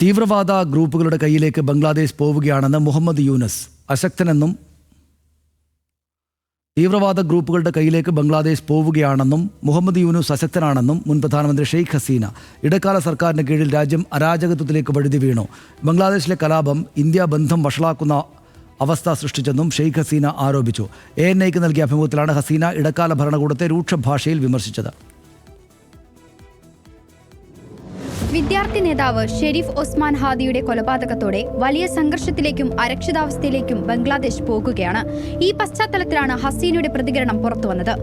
തീവ്രവാദ ഗ്രൂപ്പുകളുടെ കയ്യിലേക്ക് ബംഗ്ലാദേശ് പോവുകയാണെന്ന് മുഹമ്മദ് യൂനസ് അശക്തനെന്നും തീവ്രവാദ ഗ്രൂപ്പുകളുടെ കയ്യിലേക്ക് ബംഗ്ലാദേശ് പോവുകയാണെന്നും മുഹമ്മദ് യൂനുസ് അശക്തനാണെന്നും മുൻ പ്രധാനമന്ത്രി ഷെയ്ഖ് ഹസീന ഇടക്കാല സർക്കാരിന് കീഴിൽ രാജ്യം അരാജകത്വത്തിലേക്ക് വഴുതി വീണു. ബംഗ്ലാദേശിലെ കലാപം ഇന്ത്യ ബന്ധം വഷളാക്കുന്ന അവസ്ഥ സൃഷ്ടിച്ചെന്നും ഷെയ്ഖ് ഹസീന ആരോപിച്ചു. എ എൻ ഐക്ക് നൽകിയ അഭിമുഖത്തിലാണ് ഹസീന ഇടക്കാല ഭരണകൂടത്തെ രൂക്ഷ ഭാഷയിൽ വിമർശിച്ചത്. വിദ്യാർത്ഥി നേതാവ് ഷെരീഫ് ഒസ്മാൻ ഹാദിയുടെ കൊലപാതകത്തോടെ വലിയ സംഘർഷത്തിലേക്കും അരക്ഷിതാവസ്ഥയിലേക്കും ബംഗ്ലാദേശ് പോകുകയാണ്. ഈ പശ്ചാത്തലത്തിലാണ് ഹസീനയുടെ പ്രതികരണം പുറത്തുവന്നത്.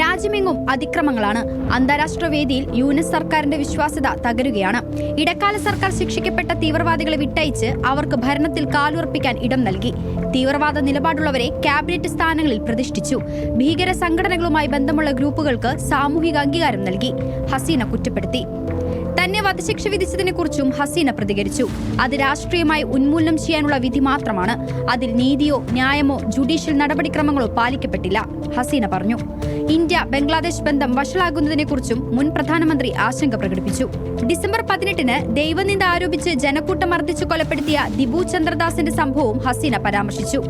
രാജ്യമെങ്ങും അതിക്രമങ്ങളാണ്. അന്താരാഷ്ട്ര വേദിയിൽ യൂനസ് സർക്കാരിന്റെ വിശ്വാസ്യത തകരുകയാണ്. ഇടക്കാല സർക്കാർ ശിക്ഷിക്കപ്പെട്ട തീവ്രവാദികളെ വിട്ടയച്ച് അവർക്ക് ഭരണത്തിൽ കാലുറപ്പിക്കാൻ ഇടം നൽകി. തീവ്രവാദ നിലപാടുള്ളവരെ ക്യാബിനറ്റ് സ്ഥാനങ്ങളിൽ പ്രതിഷ്ഠിച്ചു. ഭീകര സംഘടനകളുമായി ബന്ധമുള്ള ഗ്രൂപ്പുകൾക്ക് സാമൂഹിക അംഗീകാരം നൽകി. ഹസീന കുറ്റപ്പെടുത്തി. തന്നെ വധശിക്ഷ വിധിച്ചതിനെ കുറിച്ചും ഹസീന പ്രതികരിച്ചു. അത് രാഷ്ട്രീയമായി ഉന്മൂലനം ചെയ്യാനുള്ള വിധി മാത്രമാണ്. അതിൽ നീതിയോ ന്യായമോ ജുഡീഷ്യൽ നടപടിക്രമങ്ങളോ പാലിക്കപ്പെട്ടില്ല ഹസീന പറഞ്ഞു. ഇന്ത്യ ബംഗ്ലാദേശ് ബന്ധം വഷളാകുന്നതിനെക്കുറിച്ചും മുൻ പ്രധാനമന്ത്രി ആശങ്ക പ്രകടിപ്പിച്ചു. ഡിസംബർ പതിനെട്ടിന് ദൈവനിന്ദ ആരോപിച്ച് ജനക്കൂട്ടം മർദ്ദിച്ചു കൊലപ്പെടുത്തിയ ദിബു ചന്ദ്രദാസിന്റെ സംഭവവും ഹസീന പരാമർശിച്ചു.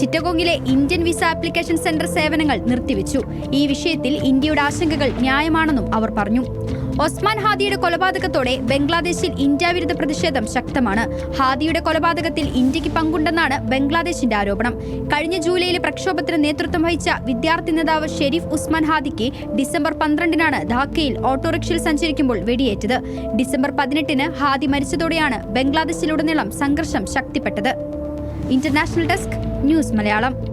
ചിറ്റഗോങ്ങിലെ ഇന്ത്യൻ വിസ ആപ്ലിക്കേഷൻ സെന്റർ സേവനങ്ങൾ നിർത്തിവെച്ചു. ഈ വിഷയത്തിൽ ഇന്ത്യയുടെ ആശങ്കകൾ ന്യായമാണെന്നും അവർ പറഞ്ഞു. ഒസ്മാൻ ഹാദിയുടെ കൊലപാതകത്തോടെ ബംഗ്ലാദേശിൽ ഇന്ത്യ വിരുദ്ധ പ്രതിഷേധം ശക്തമാണ്. ഹാദിയുടെ കൊലപാതകത്തിൽ ഇന്ത്യയ്ക്ക് പങ്കുണ്ടെന്നാണ് ബംഗ്ലാദേശിന്റെ ആരോപണം. കഴിഞ്ഞ ജൂലൈയിലെ പ്രക്ഷോഭത്തിന് നേതൃത്വം വഹിച്ച വിദ്യാർത്ഥി നേതാവ് ഷെരീഫ് ഉസ്മാൻ ഹാദിക്ക് ഡിസംബർ പന്ത്രണ്ടിനാണ് ധാക്കയിൽ ഓട്ടോറിക്ഷയിൽ സഞ്ചരിക്കുമ്പോൾ വെടിയേറ്റത്. ഡിസംബർ പതിനെട്ടിന് ഹാദി മരിച്ചതോടെയാണ് ബംഗ്ലാദേശിലുടനീളം സംഘർഷം ശക്തിപ്പെട്ടത്. International desk news Malayalam.